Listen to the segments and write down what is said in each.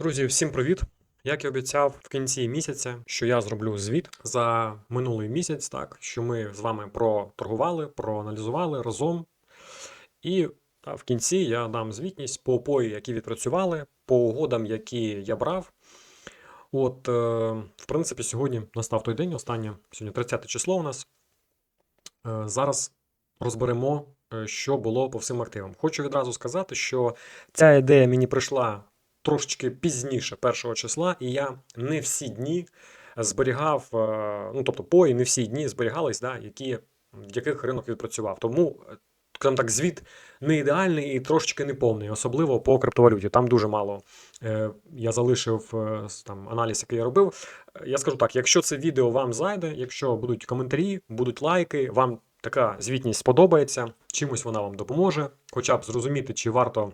Друзі, всім привіт! Як і обіцяв в кінці місяця, що я зроблю звіт за минулий місяць, так що ми з вами проторгували, проаналізували разом. І та, в кінці я дам звітність по опої, які відпрацювали, по угодам, які я брав. От, е, в принципі, сьогодні настав той день, останнє, сьогодні 30 число у нас. Е, зараз розберемо, е, що було по всім активам. Хочу відразу сказати, що ця ідея мені прийшла трошечки пізніше, 1 числа, і я не всі дні зберігав, е, ну тобто пої не всі дні зберігались, да, які, яких ринок відпрацював. Тому, е, скажімо так, звіт не ідеальний і трошечки неповний, особливо по криптовалюті. Там дуже мало е, я залишив е, там аналіз, який я робив. Е, Я скажу так: якщо це відео вам зайде, якщо будуть коментарі, будуть лайки, вам така звітність сподобається, чимось вона вам допоможе, хоча б зрозуміти, чи варто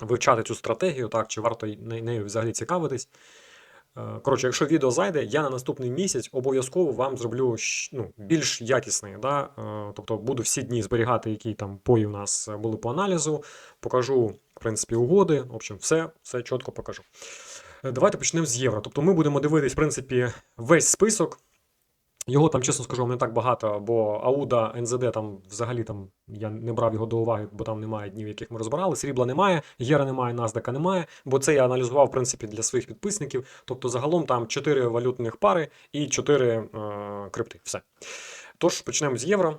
вивчати цю стратегію, так, чи варто нею взагалі цікавитись. Е, Коротше, якщо відео зайде, я на наступний місяць обов'язково вам зроблю ну, більш якісний. Да? Е, Тобто буду всі дні зберігати, які там пої у нас були по аналізу, покажу, в принципі, угоди. В общем, все, все чітко покажу. Е, Давайте почнемо з євро. Тобто ми будемо дивитись, в принципі, весь список. Його там, чесно скажу, не так багато, бо Ауда, НЗД там взагалі там я не брав його до уваги, бо там немає днів, яких ми розбирали. Срібла немає, Єра немає, Наздека немає, бо це я аналізував в принципі для своїх підписників. Тобто загалом там 4 валютних пари і 4 е, крипти. Все. Тож почнемо з євро.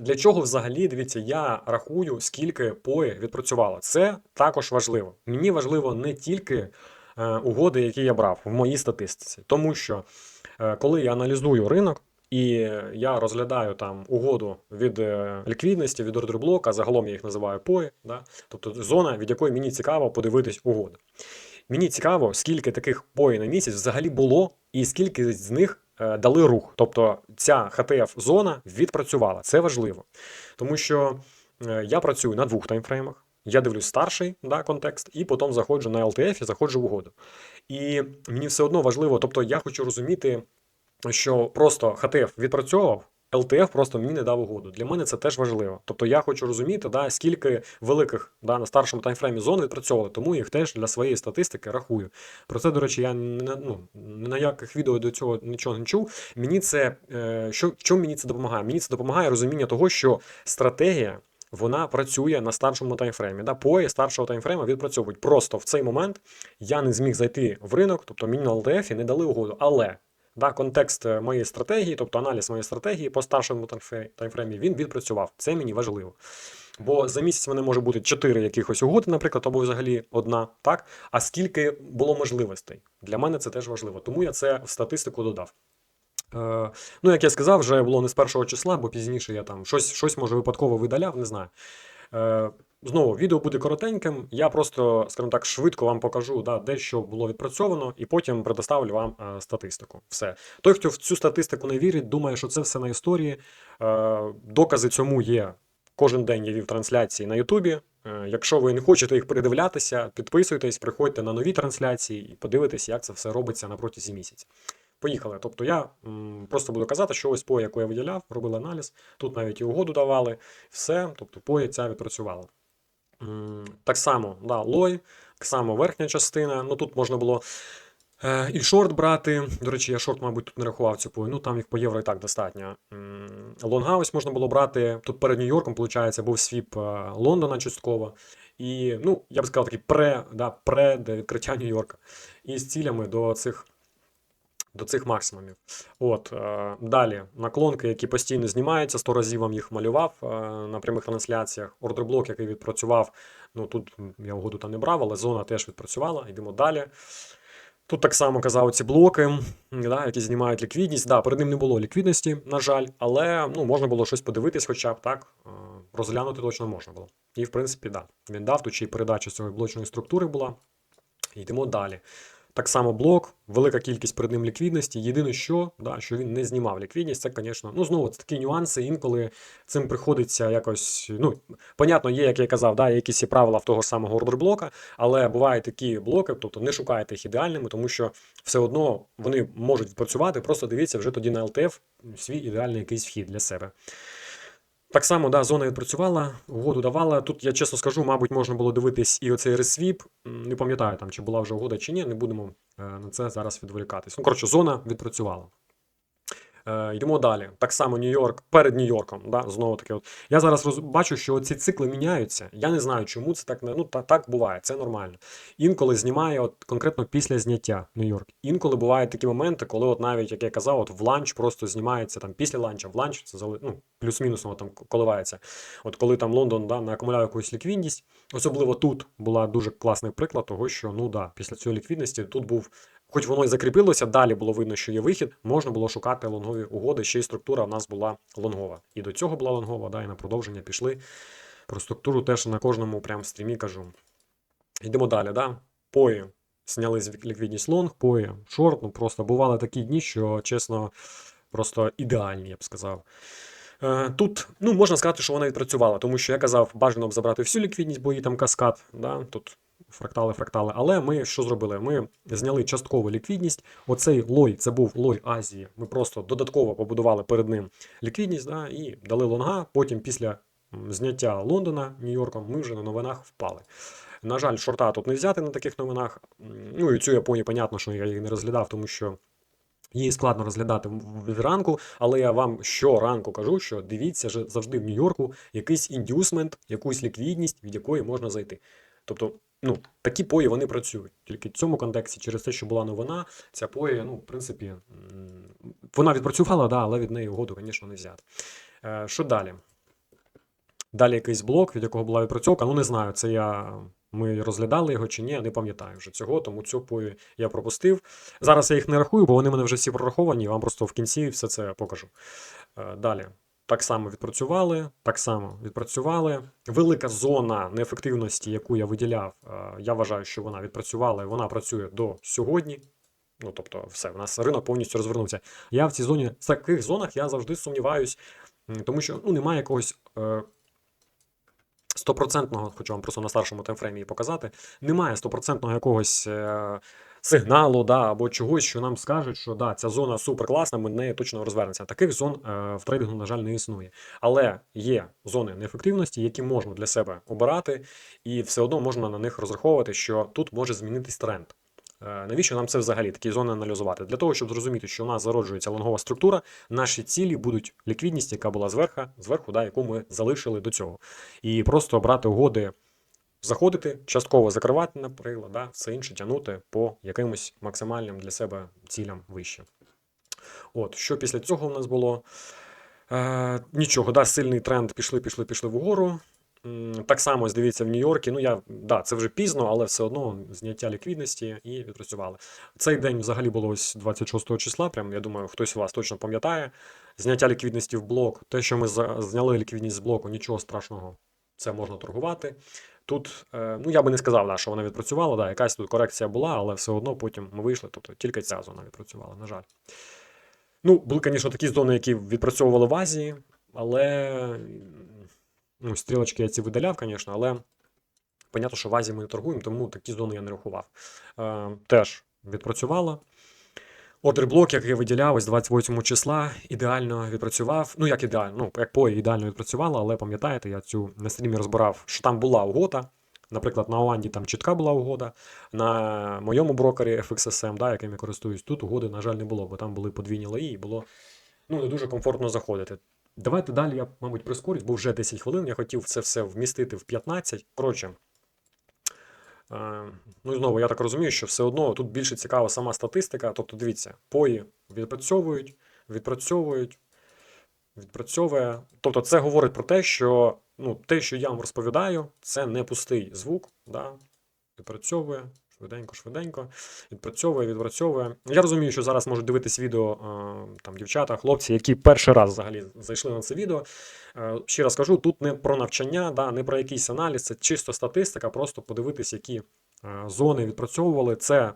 Для чого взагалі, дивіться, я рахую, скільки пої відпрацювало. Це також важливо. Мені важливо не тільки е, угоди, які я брав в моїй статистиці, тому що коли я аналізую ринок і я розглядаю там угоду від е, ліквідності, від ордерблока, загалом я їх називаю пої, да? тобто зона, від якої мені цікаво подивитись угоди. Мені цікаво, скільки таких пої на місяць взагалі було, і скільки з них е, дали рух. Тобто ця ХТФ-зона відпрацювала. Це важливо. Тому що е, я працюю на двох таймфреймах. Я дивлюсь старший да, контекст, і потім заходжу на LTF і заходжу в угоду. І мені все одно важливо, тобто я хочу розуміти, що просто ХТФ відпрацьовував, LTF просто мені не дав угоду. Для мене це теж важливо. Тобто я хочу розуміти, да, скільки великих да, на старшому таймфреймі зон відпрацьовували, тому їх теж для своєї статистики рахую. Про це, до речі, я не, ну, на яких відео до цього нічого не чув. Мені це е, що, чому мені це допомагає? Мені це допомагає розуміння того, що стратегія. Вона працює на старшому таймфреймі. Да? Пої старшого таймфрейма відпрацьовують. Просто в цей момент я не зміг зайти в ринок, тобто мені на LTF не дали угоду. Але да, контекст е, моєї стратегії, тобто аналіз моєї стратегії по старшому таймфреймі, він відпрацював. Це мені важливо. Бо за місяць в мене може бути 4 якихось угоди, наприклад, або взагалі одна, так? А скільки було можливостей? Для мене це теж важливо. Тому я це в статистику додав. Е, ну, як я сказав, вже було не з першого числа, бо пізніше я там щось, щось може випадково видаляв, не знаю. Е, знову, відео буде коротеньким. Я просто, скажімо так, швидко вам покажу, да, де що було відпрацьовано, і потім предоставлю вам е, статистику. Все. Той, хто в цю статистику не вірить, думає, що це все на історії. Е, докази цьому є. Кожен день я вів трансляції на Ютубі. Е, Якщо ви не хочете їх передивлятися, підписуйтесь, приходьте на нові трансляції і подивитесь, як це все робиться на протязі місяця. Поїхали. Тобто я м, просто буду казати, що ось по яку я виділяв, робили аналіз. Тут навіть і угоду давали, все, тобто поя ця відпрацювала. М, Так само, да, лой, так само верхня частина. Ну тут можна було е, і шорт брати. До речі, я шорт, мабуть, тут не рахував цю пою. Ну там їх по євро і так достатньо. М, Лонга ось можна було брати. Тут перед Нью-Йорком, виходить, був свіп е, Лондона частково. І, ну, я б сказав, такий пре, да, пре до відкриття Нью-Йорка. І з цілями до цих до цих максимумів. От, е, далі наклонки, які постійно знімаються, 100 разів вам їх малював е, на прямих трансляціях. Ордерблок, який відпрацював, ну тут я угоду там не брав, але зона теж відпрацювала. Йдемо далі. Тут так само казав ці блоки, да, які знімають ліквідність. Да, перед ним не було ліквідності, на жаль, але ну, можна було щось подивитись, хоча б так, е, розглянути точно можна було. І, в принципі, да, він дав, тут й передача цієї блочної структури була. Йдемо далі. Так само блок, велика кількість перед ним ліквідності. Єдине, що, да, що він не знімав ліквідність, це, звісно, ну знову такі нюанси. Інколи цим приходиться якось. Ну, понятно, є, як я казав, да, якісь і правила в того ж самого ордерблока, але бувають такі блоки, тобто не шукайте їх ідеальними, тому що все одно вони можуть працювати. Просто дивіться вже тоді на LTF свій ідеальний якийсь вхід для себе. Так само, да, зона відпрацювала, угоду давала. Тут я чесно скажу, мабуть, можна було дивитись і оцей ресвіп. Не пам'ятаю там, чи була вже угода чи ні, не будемо е, на це зараз відволікатись. Ну, коротше, зона відпрацювала. Е, йдемо далі. Так само Нью-Йорк перед Нью-Йорком. Да, знову таки, от. Я зараз роз... бачу, що ці цикли міняються. Я не знаю, чому це так не- ну, та, так буває, це нормально. Інколи знімає от, конкретно після зняття Нью-Йорк. Інколи бувають такі моменти, коли, от навіть, як я казав, от в ланч просто знімається там після ланча, в ланч це зали- ну, плюс-мінус там коливається. От коли там Лондон да, наакумуляє якусь ліквідність, особливо тут була дуже класний приклад того, що ну да, після цієї ліквідності тут був. Хоч воно і закріпилося, далі було видно, що є вихід, можна було шукати лонгові угоди. Ще й структура в нас була лонгова. І до цього була лонгова, да, і на продовження пішли. Про структуру теж на кожному прям стрімі кажу. Йдемо далі, да? Пої зняли ліквідність лонг, пої шорт. Ну просто бували такі дні, що чесно, просто ідеальні, я б сказав. Е, Тут ну, можна сказати, що вона відпрацювала, тому що я казав, бажано б забрати всю ліквідність, бо її там каскад. Да? Тут фрактали, фрактали. Але ми що зробили? Ми зняли часткову ліквідність. Оцей лой, це був лой Азії. Ми просто додатково побудували перед ним ліквідність да? і дали лонга. Потім після зняття Лондона Нью-Йорком ми вже на новинах впали. На жаль, шорта тут не взяти на таких новинах. Ну і цю Японію, понятно, що я її не розглядав, тому що Її складно розглядати зранку, але я вам щоранку кажу, що дивіться завжди в Нью-Йорку якийсь індюсмент, якусь ліквідність, від якої можна зайти. Тобто, ну, такі пої вони працюють. Тільки в цьому контексті, через те, що була новина, ця пої, ну, в принципі, вона відпрацювала, да, але від неї угоду, звісно, не взяти. Е, Що далі? Далі якийсь блок, від якого була відпрацьовка. Ну, не знаю, це я. Ми розглядали його чи ні, не пам'ятаю вже цього, тому цю пою я пропустив. Зараз я їх не рахую, бо вони мене вже всі прораховані, вам просто в кінці все це покажу. Е, Далі. Так само відпрацювали, так само відпрацювали. Велика зона неефективності, яку я виділяв, е, я вважаю, що вона відпрацювала і вона працює до сьогодні. Ну, тобто, все, в нас ринок повністю розвернувся. Я в цій зоні, в таких зонах я завжди сумніваюсь, тому що ну, немає якогось е, стопроцентного, хочу вам просто на старшому таймфреймі показати, немає стопроцентного якогось е, сигналу да, або чогось, що нам скажуть, що да, ця зона суперкласна, ми нею точно розвернемося. Таких зон е, в трейдингу, на жаль, не існує. Але є зони неефективності, які можна для себе обирати, і все одно можна на них розраховувати, що тут може змінитись тренд. Е, Навіщо нам це взагалі такі зони аналізувати? Для того, щоб зрозуміти, що у нас зароджується лонгова структура, наші цілі будуть ліквідність, яка була зверху, зверху, да, яку ми залишили до цього. І просто брати угоди, заходити, частково закривати, наприклад, да, все інше тягнути по якимось максимальним для себе цілям вище. От, що після цього у нас було? Е, нічого, да, сильний тренд пішли, пішли, пішли вгору. Так само, ось дивіться, в Нью-Йорку. Ну, я, да, це вже пізно, але все одно зняття ліквідності і відпрацювали. Цей день взагалі було ось 26 числа. Прям, я думаю, хтось вас точно пам'ятає. Зняття ліквідності в блок. Те, що ми зняли ліквідність з блоку, нічого страшного. Це можна торгувати. Тут, е, ну я би не сказав, да, що вона відпрацювала, да, якась тут корекція була, але все одно потім ми вийшли. Тобто тільки ця зона відпрацювала, на жаль. Ну, були, звісно, такі зони, які відпрацьовували в Азії, але ну, стрілочки я ці видаляв, звісно, але понятно, що в Азії ми не торгуємо, тому такі зони я не рахував. Е, теж відпрацювала. Ордерблок, який я виділяв, ось 28 числа, ідеально відпрацював. Ну, як ідеально, ну, як пої ідеально відпрацювала, але пам'ятаєте, я цю на стрімі розбирав, що там була угода. Наприклад, на Оанді там чітка була угода. На моєму брокері FXSM, да, яким я користуюсь, тут угоди, на жаль, не було, бо там були подвійні лої, і було ну, не дуже комфортно заходити. Давайте далі я, мабуть, прискорюсь, бо вже 10 хвилин. Я хотів це все вмістити в 15. Коротше, ну і знову я так розумію, що все одно тут більше цікава сама статистика. Тобто, дивіться, пої відпрацьовують, відпрацьовують, відпрацьовує. Тобто, це говорить про те, що ну, те, що я вам розповідаю, це не пустий звук. Да? Відпрацьовує. Швиденько, швиденько, відпрацьовує, відпрацьовує. Я розумію, що зараз можуть дивитись відео е, там дівчата, хлопці, які перший раз взагалі зайшли на це відео. Е, Ще раз кажу, тут не про навчання, да, не про якийсь аналіз, це чисто статистика, просто подивитись, які е, зони відпрацьовували. Це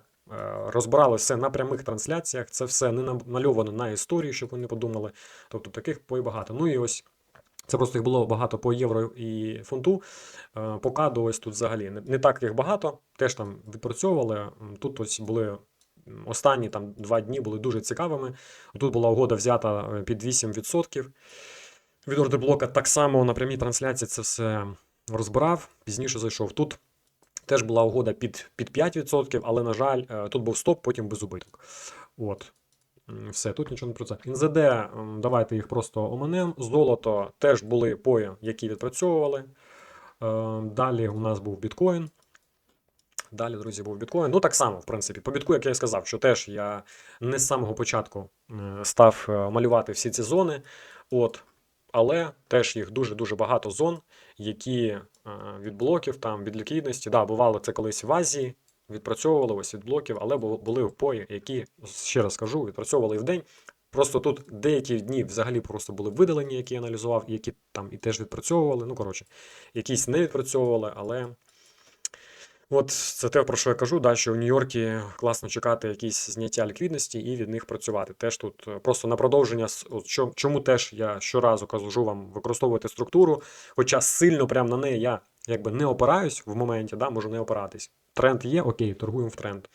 розбирали все на прямих трансляціях, це все не намальовано на історії, щоб ви не подумали. Тобто таких багато. Ну і ось. Це просто їх було багато по євро і фунту. Е, По каду ось тут взагалі не, так їх багато, теж там відпрацьовували. Тут ось були останні там два дні були дуже цікавими. Тут була угода взята е, під 8%. від ордерблока. Так само на прямій трансляції це все розбирав, пізніше зайшов. Тут теж була угода під, під 5%, але, на жаль, е, тут був стоп, потім без убиток. От. Все, тут нічого не про це. НЗД, давайте їх просто оманем. Золото теж були пої, які відпрацьовували. Е, Далі у нас був біткоін. Далі, друзі, був біткоін. Ну, так само, в принципі, по бітку, як я і сказав, що теж я не з самого початку став е, малювати всі ці зони. От. Але теж їх дуже-дуже багато зон, які е, від блоків, там, від ліквідності. Да, бувало це колись в Азії, відпрацьовували ось від блоків, але були впої, які, ще раз кажу, відпрацьовували в день. Просто тут деякі дні взагалі просто були видалені, які я аналізував, які там і теж відпрацьовували. Ну, коротше, якісь не відпрацьовували, але. От це те, про що я кажу, да, що в Нью-Йоркі класно чекати якісь зняття ліквідності і від них працювати. Теж тут е, просто на продовження, чому теж я щоразу кажу вам використовувати структуру, хоча сильно прямо на неї я якби не опираюсь в моменті, да, можу не опиратись. Тренд є, окей, торгуємо в тренд.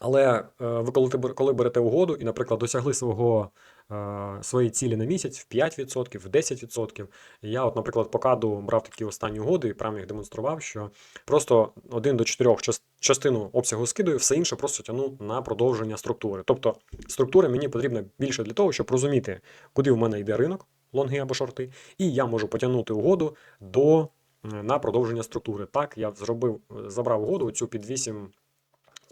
Але е, ви коли, коли берете угоду і, наприклад, досягли свого, е, своєї цілі на місяць в 5%, в 10%. Я, от, наприклад, по каду брав такі останні угоди і прямо їх демонстрував, що просто 1 до 4 частину обсягу скидую, все інше просто тягну на продовження структури. Тобто структура мені потрібна більше для того, щоб розуміти, куди в мене йде ринок, лонги або шорти, і я можу потягнути угоду до, на продовження структури. Так, я зробив, забрав угоду цю під 8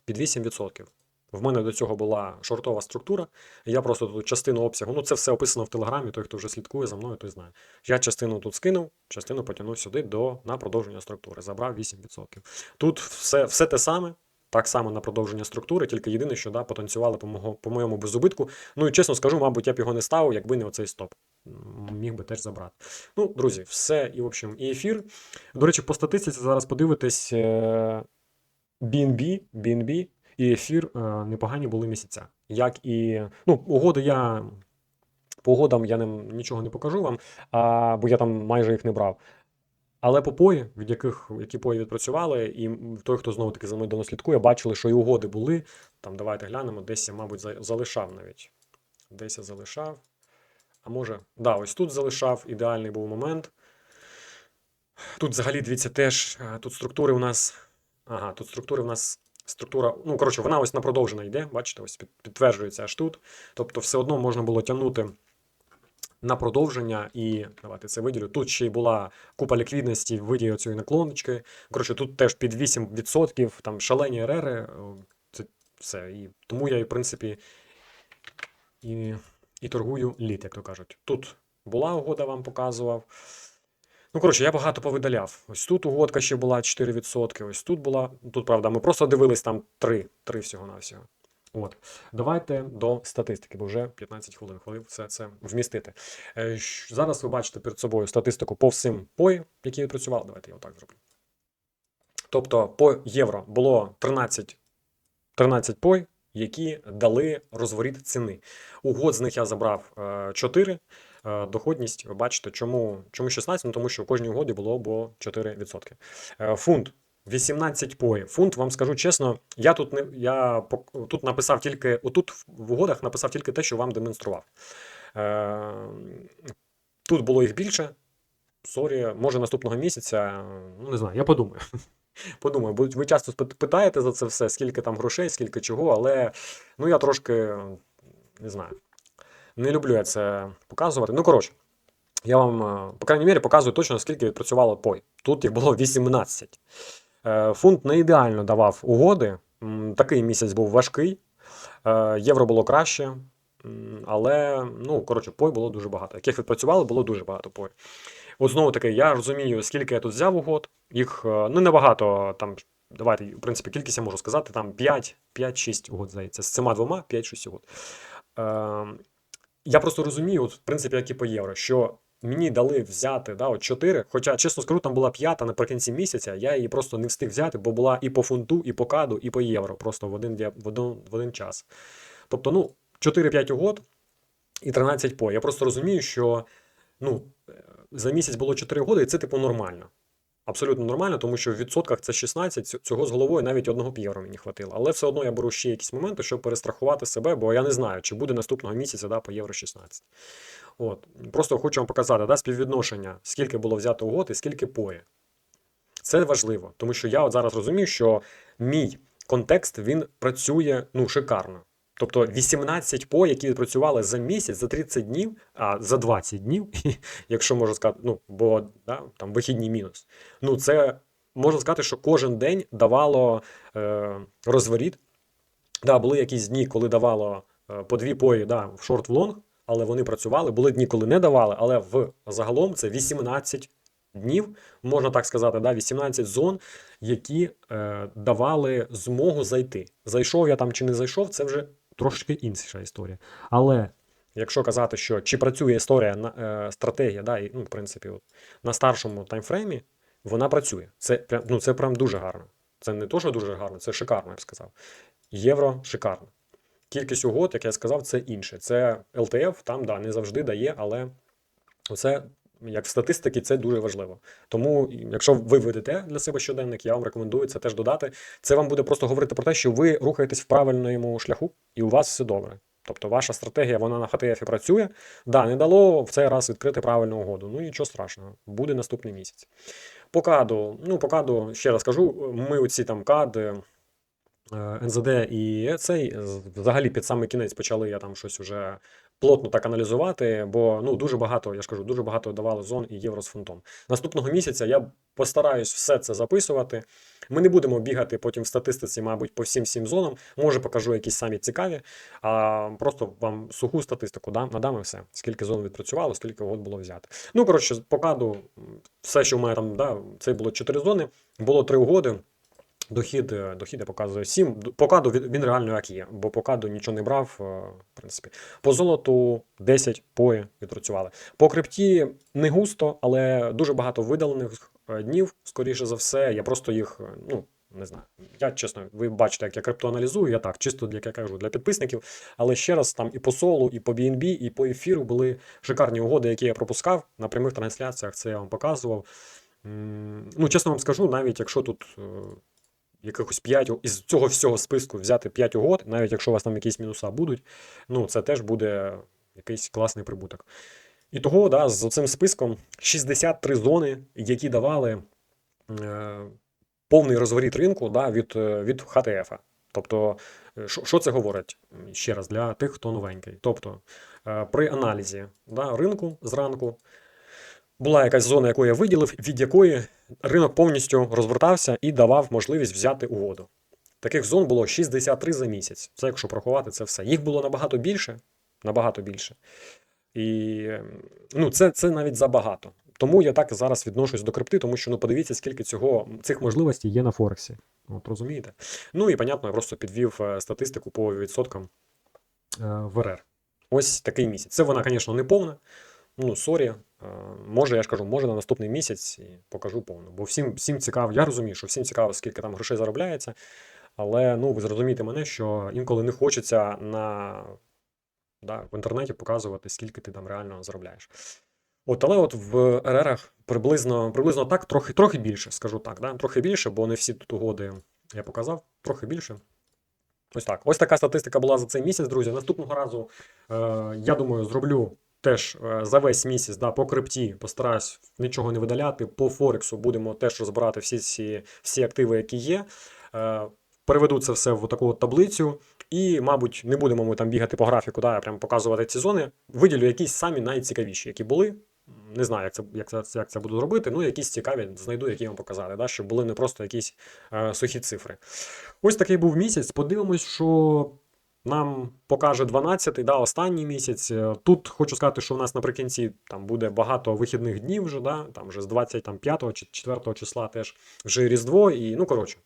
під 8%. В мене до цього була шортова структура. Я просто тут частину обсягу, ну це все описано в Телеграмі, той, хто вже слідкує за мною, той знає. Я частину тут скинув, частину потягнув сюди до, на продовження структури, забрав 8%. Тут все, все те саме, так само на продовження структури, тільки єдине, що да, потанцювали по, мого, по моєму безубитку. Ну і чесно скажу, мабуть, я б його не ставив, якби не оцей стоп. Міг би теж забрати. Ну, друзі, все і в общем, і ефір. До речі, по статистиці зараз подивитесь. е, BNB, BNB і ефір е, непогані були місяця. Як і ну, угоди я по угодам я нічого не покажу вам, а, бо я там майже їх не брав. Але по пої, від яких які пої відпрацювали, і той, хто знову таки за мною давно слідкує, бачили, що і угоди були. Там давайте глянемо, десь я, мабуть, залишав навіть. Десь я залишав. А може, да, ось тут залишав, ідеальний був момент. Тут взагалі, дивіться, теж е, тут структури у нас. Ага, тут структури у нас. Структура, ну, коротше, вона ось на продовжена йде, бачите, ось підтверджується аж тут. Тобто, все одно можна було тягнути на продовження, і давайте це виділю. Тут ще й була купа ліквідності в виді цієї наклоночки. Коротше, тут теж під 8%, там шалені РРи. Це все. І тому я, в принципі, і, і торгую літ, як то кажуть. Тут була угода, вам показував. Ну, коротше, я багато повидаляв. Ось тут угодка ще була 4%, ось тут була. Тут, правда, ми просто дивились там 3, 3 всього-навсього. От. Давайте до статистики, бо вже 15 хвилин хвилин все це вмістити. Е, Зараз ви бачите перед собою статистику по всім пої, які відпрацювали. Давайте я отак зроблю. Тобто по євро було 13, 13 пой, які дали розворіт ціни. Угод з них я забрав е, 4. Е, Доходність, ви бачите, чому, чому 16? Ну, тому що в кожній угоді було бо 4%. Е, Фунт 18 пої. Фунт, вам скажу чесно, я тут не я тут написав тільки, отут в угодах написав тільки те, що вам демонстрував. Е, Тут було їх більше. Сорі, може наступного місяця. Ну, не знаю, я подумаю. Подумаю, бо ви часто питаєте за це все, скільки там грошей, скільки чого, але ну я трошки не знаю. Не люблю я це показувати. Ну, коротше, я вам, е, по крайній мірі, показую точно, скільки відпрацювало пой. Тут їх було 18. Е, Фунт не ідеально давав угоди. Такий місяць був важкий. Е, Євро було краще. Але, ну, коротше, пой було дуже багато. Яких відпрацювали, було дуже багато пой. От знову таки, я розумію, скільки я тут взяв угод. Їх е, ну, небагато, там, давайте, в принципі, кількість я можу сказати, там 5, 5-6 угод, здається. З цими двома 5-6 угод. Е, я просто розумію, от, в принципі, як і по євро, що мені дали взяти да, от 4, хоча, чесно скажу, там була п'ята наприкінці місяця, я її просто не встиг взяти, бо була і по фунту, і по каду, і по євро, просто в один, в один, в один час. Тобто, ну, 4-5 угод і 13 по. Я просто розумію, що ну, е, за місяць було 4 угоди, і це типу нормально. Абсолютно нормально, тому що в відсотках це 16, цього з головою навіть одного б євро мені хватило. Але все одно я беру ще якісь моменти, щоб перестрахувати себе, бо я не знаю, чи буде наступного місяця да, по євро 16. От. Просто хочу вам показати да, співвідношення, скільки було взято угод і скільки пої. Це важливо, тому що я от зараз розумію, що мій контекст він працює ну, шикарно. Тобто 18 по, які відпрацювали за місяць, за 30 днів, а за 20 днів, якщо можна сказати, ну, бо да, там вихідні мінус. Ну, це можна сказати, що кожен день давало е, розворіт. Да, були якісь дні, коли давало е, по дві пої да, в шорт в лонг, але вони працювали. Були дні, коли не давали, але в загалом це 18 днів, можна так сказати, да, 18 зон, які е, давали змогу зайти. Зайшов я там чи не зайшов, це вже трошки інша історія. Але якщо казати, що чи працює історія е, стратегія, да, і, ну, в принципі, от, на старшому таймфреймі, вона працює. Це прям, ну, це прям дуже гарно. Це не то, що дуже гарно, це шикарно, я б сказав. Євро шикарно. Кількість угод, як я сказав, це інше. Це LTF, там да, не завжди дає, але це, як в статистиці, це дуже важливо. Тому, якщо ви ведете для себе щоденник, я вам рекомендую це теж додати. Це вам буде просто говорити про те, що ви рухаєтесь в правильному шляху, і у вас все добре. Тобто ваша стратегія вона на ХТФ працює. Да, не дало в цей раз відкрити правильну угоду. Ну нічого страшного, буде наступний місяць. По каду, ну по каду, ще раз кажу, ми оці там кади. е, НЗД і цей взагалі під самий кінець почали я там щось уже плотно так аналізувати, бо ну дуже багато, я ж кажу, дуже багато давали зон і євро з фунтом. Наступного місяця я постараюсь все це записувати. Ми не будемо бігати потім в статистиці, мабуть, по всім всім зонам. Може, покажу якісь самі цікаві, а просто вам суху статистику дам, надам і все. Скільки зон відпрацювало, скільки угод було взято. Ну, коротше, по каду, все, що в мене там, да, це було 4 зони, було 3 угоди. Дохід, е, дохід я показую 7. По каду він, реально як є, бо по каду нічого не брав, е, в принципі. По золоту 10 пої відпрацювали. По крипті не густо, але дуже багато видалених е, днів, скоріше за все. Я просто їх, ну, не знаю. Я чесно, ви бачите, як я крипту аналізую, я так, чисто як я кажу, для підписників. Але ще раз, там і по солу, і по BNB, і по ефіру були шикарні угоди, які я пропускав на прямих трансляціях. Це я вам показував. Ну, чесно вам скажу, навіть якщо тут. Е, якихось 5 із цього всього списку взяти 5 угод, навіть якщо у вас там якісь мінуса будуть, ну це теж буде якийсь класний прибуток. І того, да, з цим списком 63 зони, які давали е, повний розворіт ринку да, від, е, від ХТФ. Тобто, е, що, що це говорить ще раз для тих, хто новенький? Тобто, е, при аналізі да, ринку зранку була якась зона, яку я виділив, від якої ринок повністю розвертався і давав можливість взяти угоду. Таких зон було 63 за місяць. Це якщо порахувати це все. Їх було набагато більше. Набагато більше. І ну, це, це навіть забагато. Тому я так зараз відношусь до крипти, тому що ну подивіться, скільки цього цих можливостей є на Форексі. От розумієте? Ну і понятно, я просто підвів е, статистику по відсоткам е, в РР. Ось такий місяць. Це вона, звісно, не повна. Ну, сорі. Е, Може, я ж кажу, може на наступний місяць і покажу повну. Бо всім, всім цікаво, я розумію, що всім цікаво, скільки там грошей заробляється. Але ну, ви зрозумієте мене, що інколи не хочеться на, да, в інтернеті показувати, скільки ти там реально заробляєш. От, але от в РРах приблизно, приблизно так, трохи, трохи більше, скажу так. Да? Трохи більше, бо не всі тут угоди я показав, трохи більше. Ось так. Ось така статистика була за цей місяць, друзі. Наступного разу, е, я думаю, зроблю теж е, за весь місяць да, по крипті постараюсь нічого не видаляти. По Форексу будемо теж розбирати всі ці всі активи, які є. Е, переведу це все в таку от таблицю. І, мабуть, не будемо ми там бігати по графіку, да, прям показувати ці зони. Виділю якісь самі найцікавіші, які були. Не знаю, як це, як це, як це буду робити. Ну, якісь цікаві знайду, які вам показати, да, щоб були не просто якісь е, сухі цифри. Ось такий був місяць. Подивимось, що нам покаже 12-й, да, останній місяць. Е, Тут хочу сказати, що у нас наприкінці там буде багато вихідних днів вже, да, там вже з 25 чи 4 числа теж вже Різдво. І, ну, коротше,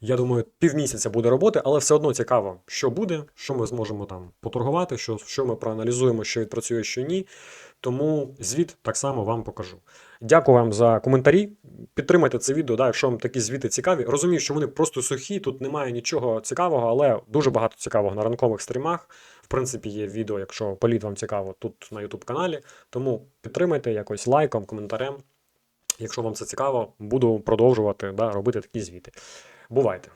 я думаю, півмісяця буде роботи, але все одно цікаво, що буде, що ми зможемо там поторгувати, що, що ми проаналізуємо, що відпрацює, що ні. Тому звіт так само вам покажу. Дякую вам за коментарі. Підтримайте це відео, да, якщо вам такі звіти цікаві. Розумію, що вони просто сухі, тут немає нічого цікавого, але дуже багато цікавого на ранкових стрімах. В принципі, є відео, якщо політ вам цікаво, тут на YouTube каналі. Тому підтримайте якось лайком, коментарем. Якщо вам це цікаво, буду продовжувати да, робити такі звіти. Бувайте!